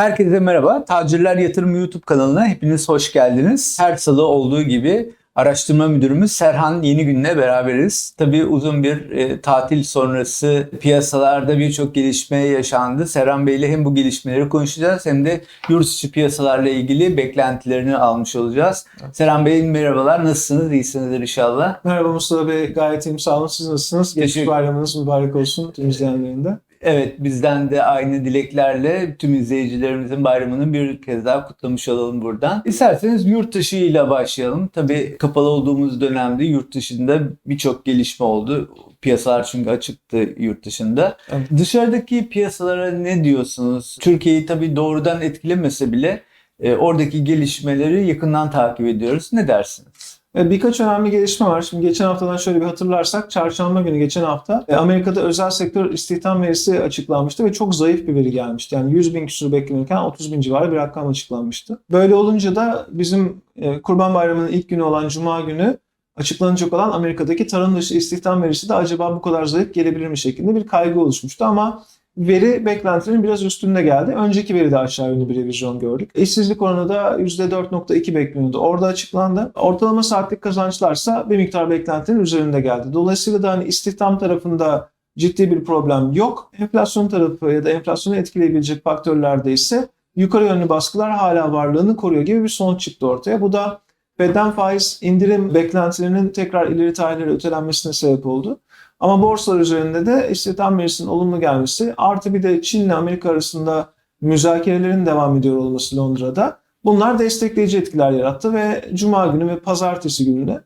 Herkese merhaba. Tacirler Yatırım YouTube kanalına hepiniz hoş geldiniz. Her salı olduğu gibi araştırma müdürümüz Serhan Yeni Gün'le beraberiz. Tabii uzun bir e, tatil sonrası piyasalarda birçok gelişme yaşandı. Serhan Bey ile hem bu gelişmeleri konuşacağız hem de yurt içi piyasalarla ilgili beklentilerini almış olacağız. Serhan Bey merhabalar. Nasılsınız? İyisinizdir inşallah. Merhaba Mustafa Bey, gayet iyiyim. Sağ olun. Siz nasılsınız? Geçmiş bayramınız mübarek olsun tüm izleyenlerin de. Evet bizden de aynı dileklerle tüm izleyicilerimizin bayramını bir kez daha kutlamış olalım buradan. İsterseniz yurt dışı ile başlayalım. Tabii kapalı olduğumuz dönemde yurt dışında birçok gelişme oldu. Piyasalar çünkü açıktı yurt dışında. Evet. Dışarıdaki piyasalara ne diyorsunuz? Türkiye'yi tabii doğrudan etkilemese bile e, oradaki gelişmeleri yakından takip ediyoruz. Ne dersiniz? E, Birkaç önemli gelişme var. Şimdi geçen haftadan şöyle bir hatırlarsak, çarşamba günü geçen hafta e, Amerika'da özel sektör istihdam verisi açıklanmıştı ve çok zayıf bir veri gelmişti. Yani 100 bin küsur beklenirken 30 bin civarı bir rakam açıklanmıştı. Böyle olunca da bizim e, Kurban Bayramı'nın ilk günü olan Cuma günü açıklanacak olan Amerika'daki tarım dışı istihdam verisi de acaba bu kadar zayıf gelebilir mi şeklinde bir kaygı oluşmuştu ama veri beklentilerin biraz üstünde geldi. Önceki veride aşağı yönlü bir revizyon gördük. İşsizlik oranı da %4.2 bekleniyordu. Orada açıklandı. Ortalama saatlik kazançlarsa bir miktar beklentinin üzerinde geldi. Dolayısıyla da hani istihdam tarafında ciddi bir problem yok. Enflasyon tarafı ya da enflasyonu etkileyebilecek faktörlerde ise yukarı yönlü baskılar hala varlığını koruyor gibi bir sonuç çıktı ortaya. Bu da Fed'den faiz indirim beklentilerinin tekrar ileri tarihlere ötelenmesine sebep oldu. Ama borsalar üzerinde de istihdam verisinin olumlu gelmesi artı bir de Çin ile Amerika arasında müzakerelerin devam ediyor olması Londra'da bunlar destekleyici etkiler yarattı ve Cuma günü ve Pazartesi gününe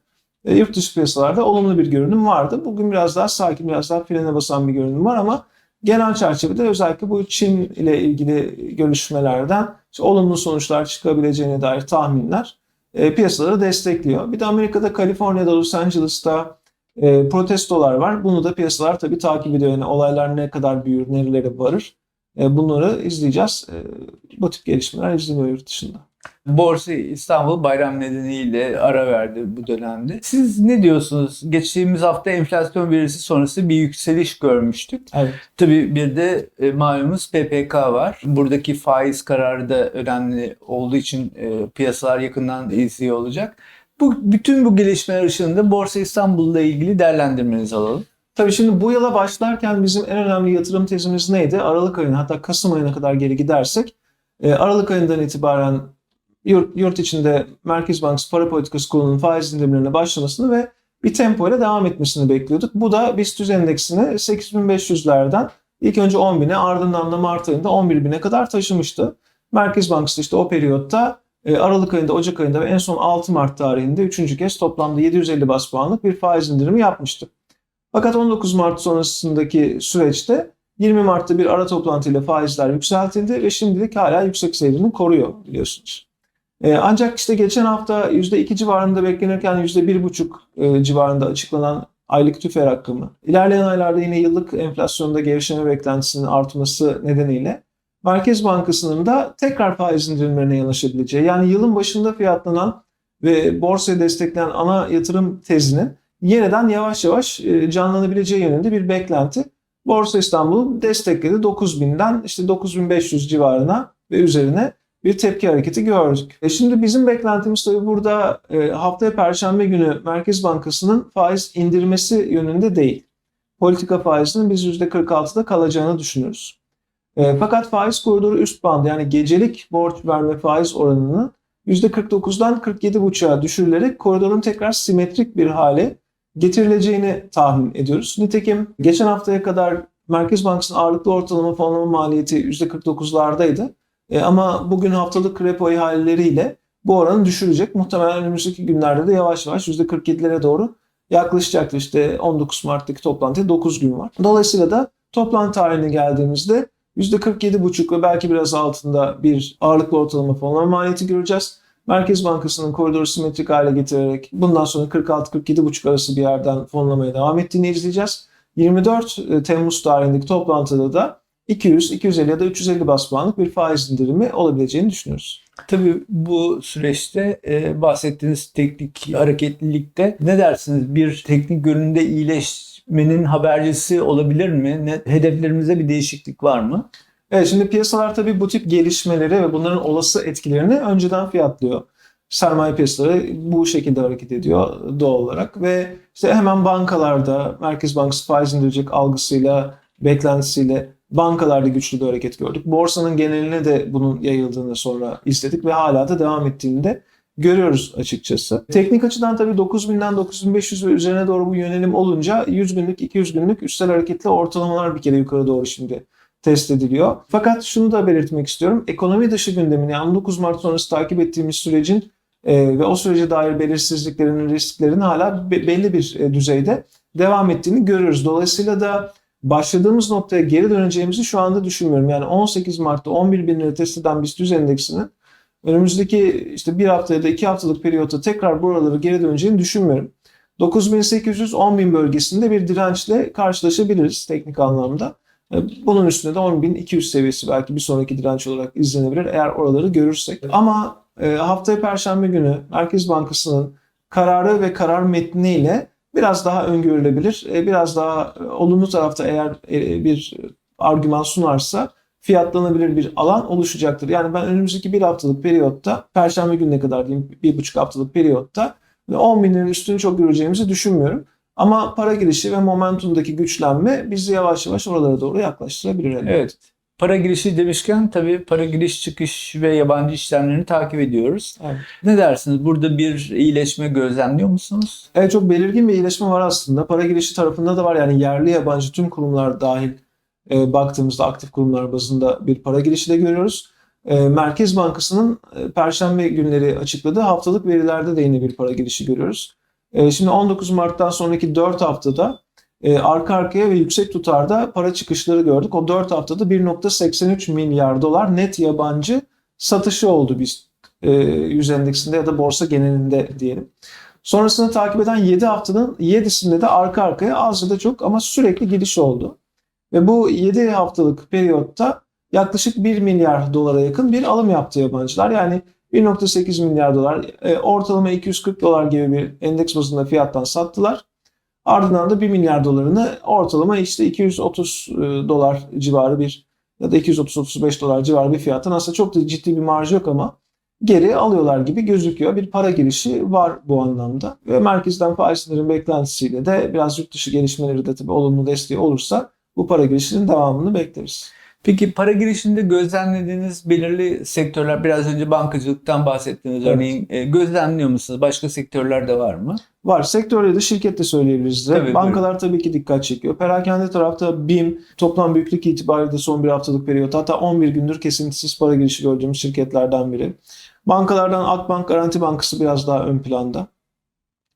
e, yurt dışı piyasalarda olumlu bir görünüm vardı. Bugün biraz daha sakin, biraz daha frene basan bir görünüm var ama genel çerçevede özellikle bu Çin ile ilgili görüşmelerden işte olumlu sonuçlar çıkabileceğine dair tahminler e, piyasaları destekliyor. Bir de Amerika'da, Kaliforniya'da, Los Angeles'ta e, protestolar var. Bunu da piyasalar tabii takip ediyor. Yani olaylar ne kadar büyür, nerelere varır. E, bunları izleyeceğiz. E, bu tip gelişmeler izleniyor yurt dışında. Borsa İstanbul bayram nedeniyle ara verdi bu dönemde. Siz ne diyorsunuz? Geçtiğimiz hafta enflasyon verisi sonrası bir yükseliş görmüştük. Evet. Tabii bir de e, malumuz PPK var. Buradaki faiz kararı da önemli olduğu için e, piyasalar yakından izliyor olacak. Bu bütün bu gelişmeler ışığında Borsa İstanbul'la ilgili değerlendirmenizi alalım. Tabii şimdi bu yıla başlarken bizim en önemli yatırım tezimiz neydi? Aralık ayına hatta Kasım ayına kadar geri gidersek e, Aralık ayından itibaren yurt, yurt içinde Merkez Bankası Para Politikası Kurulu'nun faiz indirimlerine başlamasını ve bir tempoyla devam etmesini bekliyorduk. Bu da BIST 100 endeksini 8500'lerden ilk önce 10.000'e ardından da Mart ayında 11.000'e kadar taşımıştı. Merkez Bankası işte o periyotta Aralık ayında, Ocak ayında ve en son 6 Mart tarihinde üçüncü kez toplamda 750 bas puanlık bir faiz indirimi yapmıştı. Fakat 19 Mart sonrasındaki süreçte 20 Mart'ta bir ara toplantıyla faizler yükseltildi ve şimdilik hala yüksek seyrini koruyor biliyorsunuz. Ee, ancak işte geçen hafta %2 civarında beklenirken %1,5 e, civarında açıklanan aylık tüfe rakamı, ilerleyen aylarda yine yıllık enflasyonda gevşeme beklentisinin artması nedeniyle Merkez Bankası'nın da tekrar faiz indirimlerine yanaşabileceği, yani yılın başında fiyatlanan ve borsayı destekleyen ana yatırım tezinin yeniden yavaş yavaş e, canlanabileceği yönünde bir beklenti. Borsa İstanbul destekledi 9000'den işte 9500 civarına ve üzerine bir tepki hareketi gördük. E şimdi bizim beklentimiz tabii burada e, haftaya Perşembe günü Merkez Bankası'nın faiz indirmesi yönünde değil. Politika faizinin biz %46'da kalacağını düşünüyoruz. E, fakat faiz koridoru üst bandı yani gecelik borç verme faiz oranını %49'dan 47,5'a düşürülerek koridorun tekrar simetrik bir hale getirileceğini tahmin ediyoruz. Nitekim geçen haftaya kadar Merkez Bankası'nın ağırlıklı ortalama fonlama maliyeti %49'lardaydı. E, ama bugün haftalık repo ihaleleriyle bu oranı düşürecek. Muhtemelen önümüzdeki günlerde de yavaş yavaş %47'lere doğru yaklaşacaktır. İşte 19 Mart'taki toplantıya 9 gün var. Dolayısıyla da toplantı tarihine geldiğimizde %47,5 ve belki biraz altında bir ağırlıklı ortalama fonlama maliyeti göreceğiz. Merkez Bankası'nın koridoru simetrik hale getirerek bundan sonra 46-47,5 arası bir yerden fonlamaya devam ettiğini izleyeceğiz. 24 Temmuz tarihindeki toplantıda da 200, 250 ya da 350 bas puanlık bir faiz indirimi olabileceğini düşünüyoruz. Tabii bu süreçte e, bahsettiğiniz teknik hareketlilikte ne dersiniz? Bir teknik yönünde iyileşmenin habercisi olabilir mi? Ne, hedeflerimizde bir değişiklik var mı? Evet şimdi piyasalar tabii bu tip gelişmeleri ve bunların olası etkilerini önceden fiyatlıyor. Sermaye piyasaları bu şekilde hareket ediyor doğal olarak ve işte hemen bankalarda Merkez Bankası faiz indirecek algısıyla, beklentisiyle bankalarda güçlü bir hareket gördük. Borsanın geneline de bunun yayıldığını sonra izledik ve hala da devam ettiğini de görüyoruz açıkçası. Teknik açıdan tabii 9000'den 9500 ve üzerine doğru bu yönelim olunca 100 günlük, 200 günlük üstel hareketli ortalamalar bir kere yukarı doğru şimdi test ediliyor. Fakat şunu da belirtmek istiyorum. Ekonomi dışı gündemin yani 19 Mart sonrası takip ettiğimiz sürecin e, ve o sürece dair belirsizliklerin, risklerin hala be- belli bir e, düzeyde devam ettiğini görüyoruz. Dolayısıyla da başladığımız noktaya geri döneceğimizi şu anda düşünmüyorum. Yani 18 Mart'ta 11 bin lira test eden BIST 100 endeksinin önümüzdeki işte bir hafta ya da iki haftalık periyotta tekrar buraları geri döneceğini düşünmüyorum. 9800-10.000 bölgesinde bir dirençle karşılaşabiliriz teknik anlamda. E, Bunun üstünde de 10.200 seviyesi belki bir sonraki direnç olarak izlenebilir eğer oraları görürsek. Ama e, haftaya Perşembe günü Merkez Bankası'nın kararı ve karar metniyle biraz daha öngörülebilir, e, biraz daha olumlu tarafta eğer bir argüman sunarsa fiyatlanabilir bir alan oluşacaktır. Yani ben önümüzdeki bir haftalık periyotta, Perşembe gününe kadar diyeyim bir buçuk haftalık periyotta 10 binin üstünü çok göreceğimizi düşünmüyorum. Ama para girişi ve momentumdaki güçlenme bizi yavaş yavaş oralara doğru yaklaştırabilir. elbette. Evet. Para girişi demişken tabii para giriş çıkış ve yabancı işlemlerini takip ediyoruz. Evet. Ne dersiniz? Burada bir iyileşme gözlemliyor musunuz? Evet çok belirgin bir iyileşme var aslında. Para girişi tarafında da var. Yani yerli yabancı tüm kurumlar dahil e, baktığımızda aktif kurumlar bazında bir para girişi de görüyoruz. E, Merkez Bankası'nın e, Perşembe günleri açıkladığı haftalık verilerde de yine bir para girişi görüyoruz. E, şimdi 19 Mart'tan sonraki 4 haftada e, arka arkaya ve yüksek tutarda para çıkışları gördük. O 4 haftada 1.83 milyar dolar net yabancı satışı oldu biz e, yüz endeksinde ya da borsa genelinde diyelim. Sonrasında takip eden 7 haftanın 7'sinde de arka arkaya az ya da çok ama sürekli gidiş oldu. Ve bu 7 haftalık periyotta yaklaşık 1 milyar dolara yakın bir alım yaptı yabancılar. Yani 1.8 milyar dolar, e, ortalama 240 dolar gibi bir endeks bazında fiyattan sattılar. Ardından da 1 milyar dolarını ortalama işte 230 e, dolar civarı bir ya da 230-35 dolar civarı bir fiyattan aslında çok da ciddi bir marj yok ama geri alıyorlar gibi gözüküyor. Bir para girişi var bu anlamda. Ve merkezden faizlerin beklentisiyle de biraz yurt dışı gelişmeleri de tabii olumlu desteği olursa bu para girişinin devamını bekleriz. Peki para girişinde gözlemlediğiniz belirli sektörler, biraz önce bankacılıktan bahsettiniz Evet. örneğin e, gözlemliyor musunuz? Başka sektörler de var mı? Var. Sektörde de şirket de söyleyebiliriz de. Tabii, Bankalar tabii ki dikkat çekiyor. Perakende tarafta BİM toplam büyüklük itibariyle son bir haftalık periyot hatta 11 gündür kesintisiz para girişi gördüğümüz şirketlerden biri. Bankalardan Akbank Garanti Bankası biraz daha ön planda.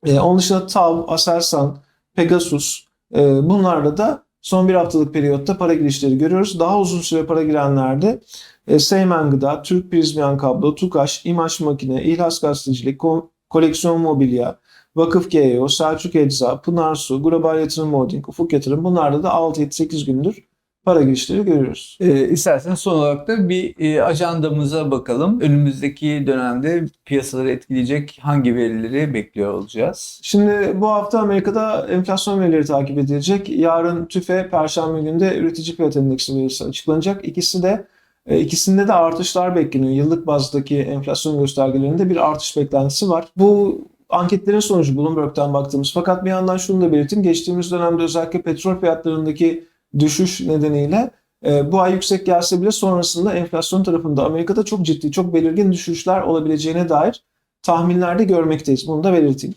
Ee, onun dışında TAV, Aselsan, Pegasus e, bunlarla da son bir haftalık periyotta para girişleri görüyoruz. Daha uzun süre para girenlerde e, Seymen Gıda, Türk Prizmiyan Kablo, TUKAŞ, İmaç Makine, İhlas Gazetecilik, Ko- Koleksiyon Mobilya, Vakıf GEO, Selçuk Ecza, Pınar Su, Global Yatırım Holding, Ufuk Yatırım bunlarda da 6-7-8 gündür para girişleri görüyoruz. E, isterseniz son olarak da bir e, ajandamıza bakalım. Önümüzdeki dönemde piyasaları etkileyecek hangi verileri bekliyor olacağız? Şimdi bu hafta Amerika'da enflasyon verileri takip edilecek. Yarın TÜFE, Perşembe günde üretici fiyat endeksi verisi açıklanacak. İkisi de e, ikisinde de artışlar bekleniyor. Yıllık bazdaki enflasyon göstergelerinde bir artış beklentisi var. Bu anketlerin sonucu Bloomberg'den baktığımız. Fakat bir yandan şunu da belirteyim. Geçtiğimiz dönemde özellikle petrol fiyatlarındaki düşüş nedeniyle e, bu ay yüksek gelse bile sonrasında enflasyon tarafında Amerika'da çok ciddi, çok belirgin düşüşler olabileceğine dair tahminlerde görmekteyiz. Bunu da belirteyim.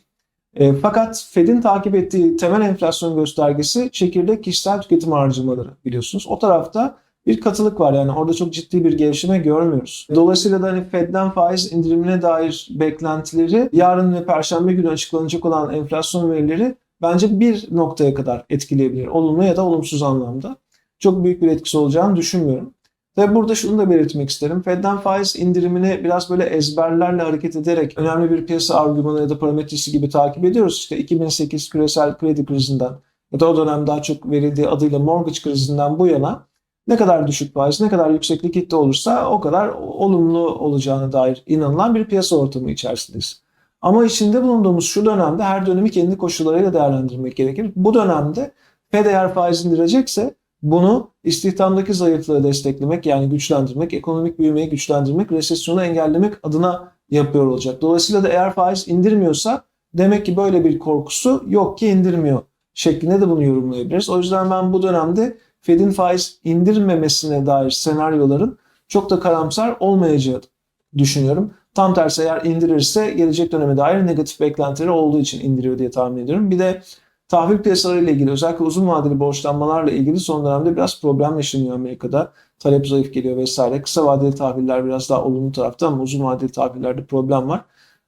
E, fakat Fed'in takip ettiği temel enflasyon göstergesi çekirdek kişisel tüketim harcamaları biliyorsunuz. O tarafta bir katılık var yani orada çok ciddi bir gevşeme görmüyoruz. Dolayısıyla da hani Fed'den faiz indirimine dair beklentileri yarın ve perşembe günü açıklanacak olan enflasyon verileri bence bir noktaya kadar etkileyebilir. Olumlu ya da olumsuz anlamda. Çok büyük bir etkisi olacağını düşünmüyorum. Ve burada şunu da belirtmek isterim. Fed'den faiz indirimini biraz böyle ezberlerle hareket ederek önemli bir piyasa argümanı ya da parametresi gibi takip ediyoruz. İşte 2008 küresel kredi krizinden ya da o dönem daha çok verildiği adıyla mortgage krizinden bu yana ne kadar düşük faiz, ne kadar yüksek likitte olursa o kadar olumlu olacağına dair inanılan bir piyasa ortamı içerisindeyiz. Ama içinde bulunduğumuz şu dönemde her dönemi kendi koşullarıyla değerlendirmek gerekir. Bu dönemde Fed eğer faiz indirecekse bunu istihdamdaki zayıflığı desteklemek yani güçlendirmek, ekonomik büyümeyi güçlendirmek, resesyonu engellemek adına yapıyor olacak. Dolayısıyla da eğer faiz indirmiyorsa demek ki böyle bir korkusu yok ki indirmiyor şeklinde de bunu yorumlayabiliriz. O yüzden ben bu dönemde Fed'in faiz indirmemesine dair senaryoların çok da karamsar olmayacağı düşünüyorum. Tam tersi eğer indirirse gelecek döneme dair negatif beklentileri olduğu için indiriyor diye tahmin ediyorum. Bir de tahvil piyasalarıyla ilgili özellikle uzun vadeli borçlanmalarla ilgili son dönemde biraz problem yaşanıyor Amerika'da. Talep zayıf geliyor vesaire. Kısa vadeli tahviller biraz daha olumlu tarafta ama uzun vadeli tahvillerde problem var.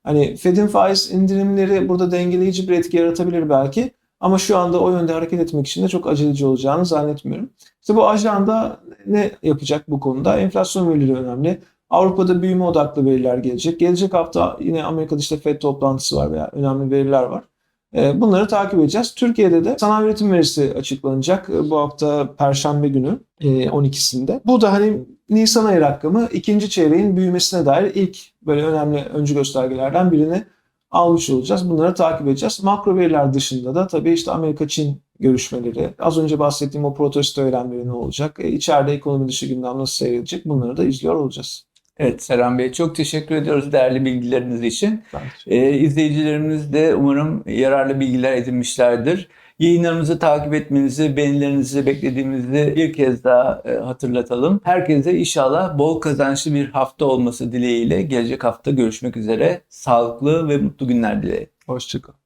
Hani Fed'in faiz indirimleri burada dengeleyici bir etki yaratabilir belki. Ama şu anda o yönde hareket etmek için de çok aceleci olacağını zannetmiyorum. İşte bu ajanda ne yapacak bu konuda? Enflasyon verileri önemli. Avrupa'da büyüme odaklı veriler gelecek. Gelecek hafta yine Amerika'da işte FED toplantısı var veya önemli veriler var. Ee, Bunları takip edeceğiz. Türkiye'de de sanayi üretim verisi açıklanacak Ee, bu hafta Perşembe günü e, 12'sinde. Bu da hani Nisan ayı rakamı ikinci çeyreğin büyümesine dair ilk böyle önemli öncü göstergelerden birini almış olacağız. Bunları takip edeceğiz. Makro veriler dışında da tabii işte Amerika-Çin görüşmeleri, az önce bahsettiğim o protesto eylemleri ne olacak, e, içeride ekonomi dışı gündem nasıl seyredecek bunları da izliyor olacağız. Evet Serhan Bey çok teşekkür ediyoruz değerli bilgileriniz için. Ee, izleyicilerimiz de umarım yararlı bilgiler edinmişlerdir. Yayınlarımızı takip etmenizi, beğenilerinizi beklediğimizi bir kez daha e, hatırlatalım. Herkese inşallah bol kazançlı bir hafta olması dileğiyle gelecek hafta görüşmek üzere. Sağlıklı ve mutlu günler dileğiyle. Hoşçakalın.